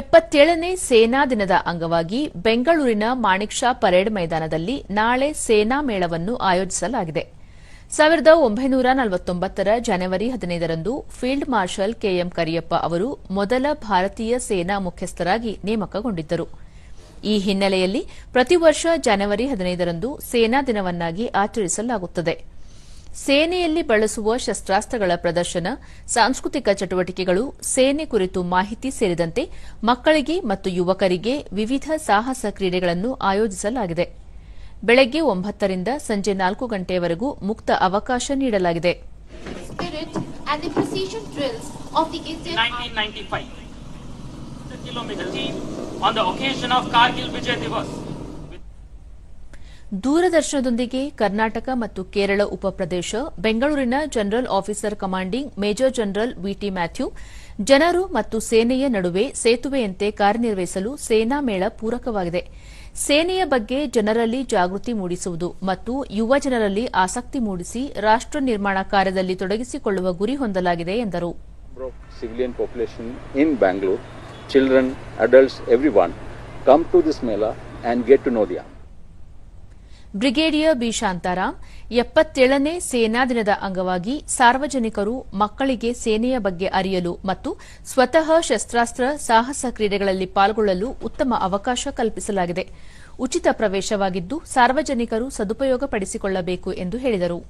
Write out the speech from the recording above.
ಎಪ್ಪತ್ತೇಳನೇ ಸೇನಾ ದಿನದ ಅಂಗವಾಗಿ ಬೆಂಗಳೂರಿನ ಮಾಣಿಕ್ ಶಾ ಪರೇಡ್ ಮೈದಾನದಲ್ಲಿ ನಾಳೆ ಸೇನಾ ಮೇಳವನ್ನು ಆಯೋಜಿಸಲಾಗಿದೆ. ಸಾವಿರದ ಒಂಬೈನೂರ ನಲವತ್ತೊಂಬತ್ತರ ಜನವರಿ ಹದಿನೈದರಂದು ಫೀಲ್ಡ್ ಮಾರ್ಷಲ್ ಕೆಎಂ ಕರಿಯಪ್ಪ ಅವರು ಮೊದಲ ಭಾರತೀಯ ಸೇನಾ ಮುಖ್ಯಸ್ಥರಾಗಿ ನೇಮಕಗೊಂಡಿದ್ದರು. ಈ ಹಿನ್ನೆಲೆಯಲ್ಲಿ ಪ್ರತಿ ವರ್ಷ ಜನವರಿ ಹದಿನೈದರಂದು ಸೇನಾ ದಿನವನ್ನಾಗಿ ಆಚರಿಸಲಾಗುತ್ತದೆ. ಸೇನೆಯಲ್ಲಿ ಬಳಸುವ ಶಸ್ತ್ರಾಸ್ತ್ರಗಳ ಪ್ರದರ್ಶನ ಸಾಂಸ್ಕೃತಿಕ ಚಟುವಟಿಕೆಗಳು ಸೇನೆ ಕುರಿತು ಮಾಹಿತಿ ಸೇರಿದಂತೆ ಮಕ್ಕಳಿಗೆ ಮತ್ತು ಯುವಕರಿಗೆ ವಿವಿಧ ಸಾಹಸ ಕ್ರೀಡೆಗಳನ್ನು ಆಯೋಜಿಸಲಾಗಿದೆ ಬೆಳಗ್ಗೆ ಒಂಬತ್ತರಿಂದ ಸಂಜೆ ನಾಲ್ಕು ಗಂಟೆಯವರೆಗೂ ಮುಕ್ತ ಅವಕಾಶ ನೀಡಲಾಗಿದೆ spirit and the precision drills of the Indian 1995. The kilometer team on the occasion of Kargil Vijay Divas. ದೂರದರ್ಶನದೊಂದಿಗೆ Karnataka ಮತ್ತು ಕೇರಳ ಉಪಪ್ರದೇಶ, ಬೆಂಗಳೂರಿನ general officer commanding major general V T Matthew, ಜನರು ಮತ್ತು ಸೇನೆಯ ನಡುವೆ ಸೇತುವೆಯಂತೆ ಕಾರ್ಯನಿರ್ವಹಿಸಲು ಸೇನಾ ಮೇಳ ಪೂರಕವಾಗಿದೆ. ಸೇನೆಯ ಬಗ್ಗೆ ಜನರಲ್ಲಿ ಜಾಗೃತಿ ಮೂಡಿಸುವುದು ಮತ್ತು ಯುವ ಜನರಲ್ಲಿ ಆಸಕ್ತಿ ಮೂಡಿಸಿ ರಾಷ್ಟ ನಿರ್ಮಾಣ ಕಾರ್ಯದಲ್ಲಿ ತೊಡಗಿಸಿಕೊಳ್ಳುವ ಗುರಿ ಹೊಂದಲಾಗಿದೆ ಎಂದರು. Come to this Mela to know the army. Brigadier B Shantaram, ಎಪ್ಪತ್ತೇಳನೇ ಸೇನಾ ದಿನದ ಅಂಗವಾಗಿ ಸಾರ್ವಜನಿಕರು ಮಕ್ಕಳಿಗೆ ಸೇನೆಯ ಬಗ್ಗೆ ಅರಿಯಲು ಮತ್ತು ಸ್ವತಃ ಶಸ್ತ್ರಾಸ್ತ್ರ ಸಾಹಸ ಕ್ರೀಡೆಗಳಲ್ಲಿ ಪಾಲ್ಗೊಳ್ಳಲು ಉತ್ತಮ ಅವಕಾಶ ಕಲ್ಪಿಸಲಾಗಿದೆ. ಉಚಿತ ಪ್ರವೇಶವಾಗಿದ್ದು ಸಾರ್ವಜನಿಕರು ಸದುಪಯೋಗಪಡಿಸಿಕೊಳ್ಳಬೇಕು ಎಂದು ಹೇಳಿದರು.